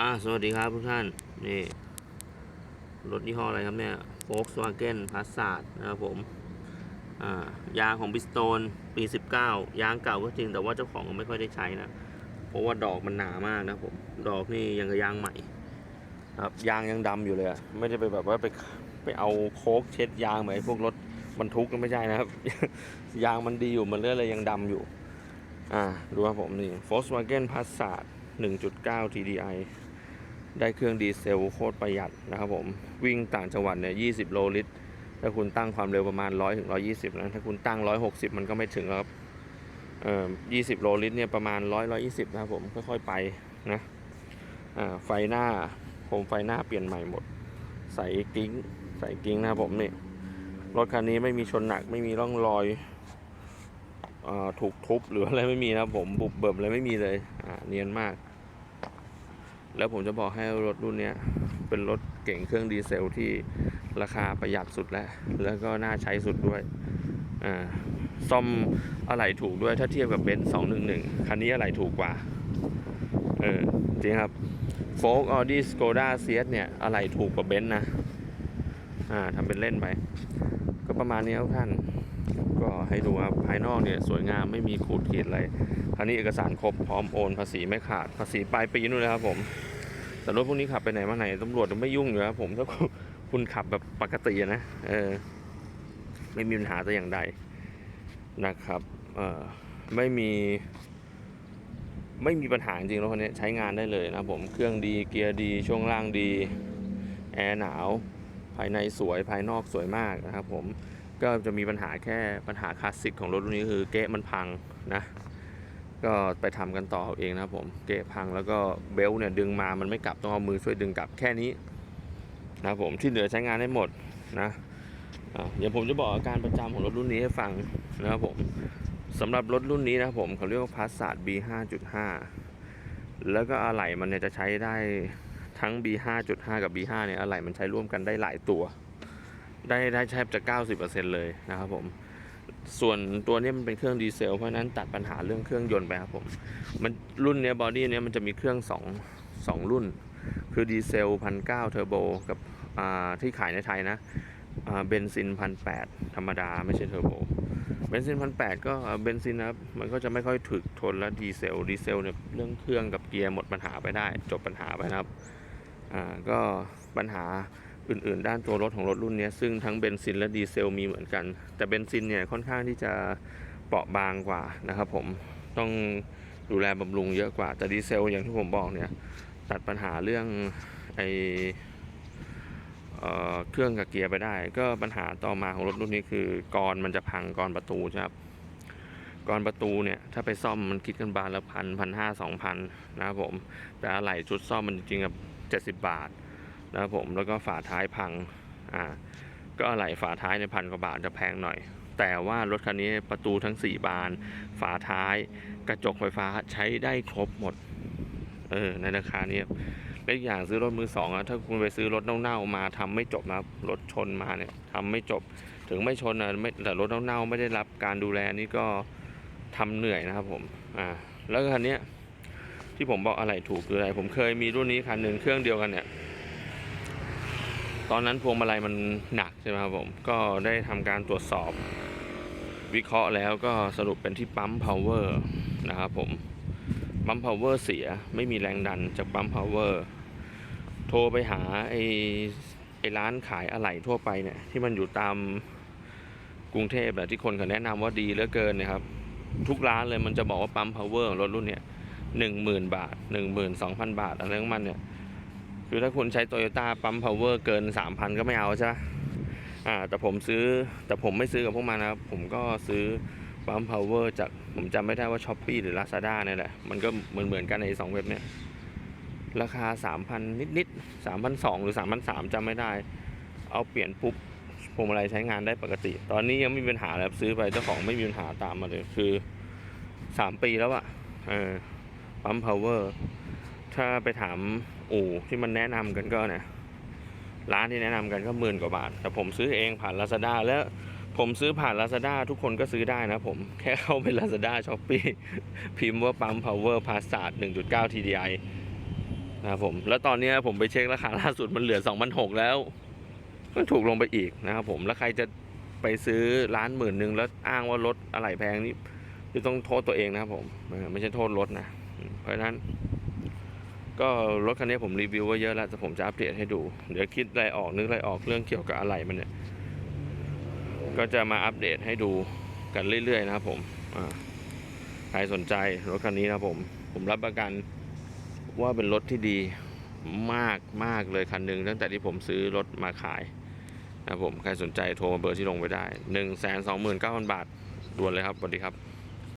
อ่าสวัสดีครับทุกท่าน นี่ รถยี่ห้ออะไรครับเนี่ย Volkswagen Passat นะครับผม อ่า ยางของ Bridgestone ปี 19 ยางเก่าก็จริงแต่ว่าเจ้าของไม่ค่อยได้ใช้นะ เพราะว่าดอกมันหนามากนะผม ดอกนี่ยังกับยางใหม่ ครับ ยางยังดำอยู่เลยอะไม่ได้ไปแบบว่าไปไปเอาโค้กเช็ดยางเหมือนไอ้พวกรถบรรทุกก็ไม่ใช่นะครับ ยางมันดีอยู่มันเลื่อนเลยยังดำอยู่ อ่า ดูครับผมนี่ Volkswagen Passat 1.9 TDI ได้เครื่องดีเซลโคตรประหยัดนะครับผม วิ่งต่างจังหวัดเนี่ย20โลลิตร ถ้าคุณตั้งความเร็วประมาณ 100ถึง120นะถ้าคุณตั้ง 160 มันก็ไม่ถึงแล้วครับเอ่อ20 โลลิตรเนี่ยประมาณ 100 120 นะครับผม ค่อยๆไปนะอ่าไฟหน้าผมไฟหน้าเปลี่ยนใหม่หมด ใส่กิ้ง ใส่กิ้งนะครับผมนี่รถคันนี้ไม่มีชนหนักไม่มีร่องรอยถูกทุบหรืออะไรไม่มีนะครับผมบุบเบิ่มอะไรไม่มีเลยอ่าเนียนมาก แล้วผมจะบอกให้รถรุ่นนี้เป็นรถเก่งเครื่องดีเซลที่ราคาประหยัดสุดแล้ว แล้วก็น่าใช้สุดด้วยซ่อมอะไหล่ถูกด้วยถ้าเทียบกับเบนซ์211คันนี้อะไหล่ถูกกว่า เออจริงครับโฟล์กออดี้สโกด้าเซียสเนี่ยอะไหล่ถูกกว่าเบนซ์นะ อ่าทำเป็นเล่นไป ก็ประมาณนี้ครับท่าน ให้ดูครับภายนอกเนี่ยสวยงามไม่มีขูดขีดอะไรคันนี้เอกสารครบพร้อมโอนภาษีไม่ขาดภาษีปลายปีนู่นเลยครับผมแต่รถพวกนี้ขับไปไหนมาไหนตำรวจไม่ยุ่งอยู่ครับผมถ้าคุณขับแบบปกตินะเออไม่มีปัญหาแต่อย่างใดนะครับเออไม่มี ไม่มีปัญหาจริงรถคันนี้ใช้งานได้เลยนะผมเครื่องดีเกียร์ดี ช่วงล่างดีแอร์หนาว ภายในสวยภายนอกสวยมากนะครับผม ก็จะมีปัญหาแค่ปัญหาคลาสสิกของรถรุ่นนี้คือเก๊ะมันพังนะ ก็ไปทำกันต่อเองนะผมเกะพังแล้วก็เบลต์เนี่ยดึงมามันไม่กลับต้องเอามือช่วยดึงกลับแค่นี้นะผมที่เหลือใช้งานได้หมดนะอะเดี๋ยวผมจะบอกอาการประจำของรถรุ่นนี้ให้ฟังนะครับผมสำหรับรถรุ่นนี้นะผมเขาเรียกว่า Passat B 5.5 แล้วก็อะไหล่มันเนี่ยจะใช้ได้ทั้ง B 5.5 กับ B 5เนี่ยอะไหล่มันใช้ร่วมกันได้หลายตัว ได้ได้แทบจะ 90%เลยนะครับผม ส่วนตัวนี้มันเป็นเครื่องดีเซล เพราะนั้นตัดปัญหาเรื่องเครื่องยนต์ไปครับผม มันรุ่นเนี้ยบอดี้เนี้ยมันจะมีเครื่อง2 2 รุ่น คือดีเซลพันเก้าเทอร์โบกับที่ขายในไทยนะเบนซินพันแปดธรรมดาไม่ใช่เทอร์โบเบนซินพันแปดก็เบนซินนะครับมันก็จะไม่ค่อยถึกทนแล้วดีเซลดีเซลเนี่ยเรื่องเครื่องกับเกียร์หมดปัญหาไปได้ จบปัญหาไปนะครับ อ่าก็ปัญหา อื่นๆ ด้านตัวรถของรถรุ่นนี้ซึ่งทั้งเบนซินและดีเซลมีเหมือนกัน แต่เบนซินเนี่ยค่อนข้างที่จะเปราะบางกว่านะครับผมต้องดูแลบำรุงเยอะกว่า แต่ดีเซลอย่างที่ผมบอกเนี่ยตัดปัญหาเรื่องไอเเครื่องกับเกียร์ไปได้ ก็ปัญหาต่อมาของรถรุ่นนี้คือกรมันจะพังกรประตูครับกรประตูเนี่ยถ้าไปซ่อมมันคิดกันบานละพันพันห้าสองพันนะครับผมแต่อะไหล่ชุดซ่อมมันจริงๆกับเจ็ดสิบบาท นะครับผมแล้วก็ฝาท้ายพังอ่าก็อะไหล่ฝาท้ายในพันกว่าบาทจะแพงหน่อย แต่ว่ารถคันนี้ประตูทั้ง 4 บาน ฝาท้าย กระจกไฟฟ้าใช้ได้ครบหมดเออในราคานี้และอีกอย่างซื้อรถมือสองอะถ้าคุณไปซื้อรถเน่าๆมาทำไม่จบนะรถชนมาเนี่ยทำไม่จบถึงไม่ชนอะไม่แต่รถเน่าๆไม่ได้รับการดูแลนี่ก็ทำเหนื่อยนะครับผมอ่าแล้วคันนี้ที่ผมบอกอะไรถูกคืออะไร ผมเคยมีรุ่นนี้คันหนึ่งเครื่องเดียวกันเนี่ย ตอนนั้นพวงมาลัยมันหนักใช่ไหมครับผม ก็ได้ทำการตรวจสอบ วิเคราะห์แล้วก็สรุปเป็นที่ปั๊ม power นะครับผม ปั๊ม power เสียไม่มีแรงดันจากปั๊ม power โทรไปหาไอ้ไอ้ร้านขายอะไหล่ทั่วไปเนี่ย ที่มันอยู่ตามกรุงเทพแบบที่คนเขาแนะนำว่าดีเหลือเกินนะครับ ทุกร้านเลยมันจะบอกว่าปั๊ม power ของรถรุ่นเนี่ยหนึ่งหมื่นบาทหนึ่งหมื่นสองพันบาทอะไรของมันเนี่ย คือถ้าคุณใช้โตโยต้าปั๊มพาวเวอร์เกิน 3,000 ก็ไม่เอาใช่ไหมอ่าแต่ผมซื้อแต่ผมไม่ซื้อกับพวกมันนะครับ ผมก็ซื้อปั๊มพาวเวอร์จากผมจำไม่ได้ว่าช้อปปีหรือ Lazada เนี่ยแหละ มันก็เหมือนเหมือนกันในสองเว็บเนี่ย ราคา 3,000 นิดๆ3,200 หรือ 3,300จำไม่ได้ เอาเปลี่ยนปุ๊บพวงมาลัยใช้งานได้ปกติ ตอนนี้ยังไม่มีปัญหาแล้วซื้อไปเจ้าของไม่มีปัญหาตามมาเลยคือ 3 ปีแล้วอะเออปั๊มพาวเวอร์ถ้าไปถาม อู่ที่มันแนะนำกันก็เนี่ยร้านที่แนะนำกันก็หมื่นกว่าบาท แต่ผมซื้อเองผ่าน Lazada แล้วผมซื้อผ่าน Lazada ทุกคนก็ซื้อได้นะผมแค่เข้าไป Lazada s h o p e e พิมพ์ว่าปั๊ม Power Passat 1.9 TDI นะครับผม แล้วตอนนี้ผมไปเช็คราคาล่าสุดมันเหลือ 2 6 0 0 แล้วมันถูกลงไปอีกนะครับผม แล้วใครจะไปซื้อร้านหมื่นหนึ่งแล้วอ้างว่ารถอะไรแพงนี่คือต้องโทษตัวเองนะครับผม ไม่ใช่โทษรถนะ เพราะฉะนั้น ก็รถคันนี้ผมรีวิวไว้เยอะแล้วแต่ผมจะอัปเดตให้ดู เดี๋ยวคิดอะไรออกนึกอะไรออกเรื่องเกี่ยวกับอะไรมันเนี่ย ก็จะมาอัปเดตให้ดูกันเรื่อยๆนะครับผมใครสนใจรถคันนี้นะผม ผมรับประกันว่าเป็นรถที่ดีมากมากเลยคันหนึ่งตั้งแต่ที่ผมซื้อรถมาขายนะผมใครสนใจโทรมาเบอร์ที่ลงไปได้ 1 2 9 0 0 0 บาทด่วนเลยครับสวัสดีครับ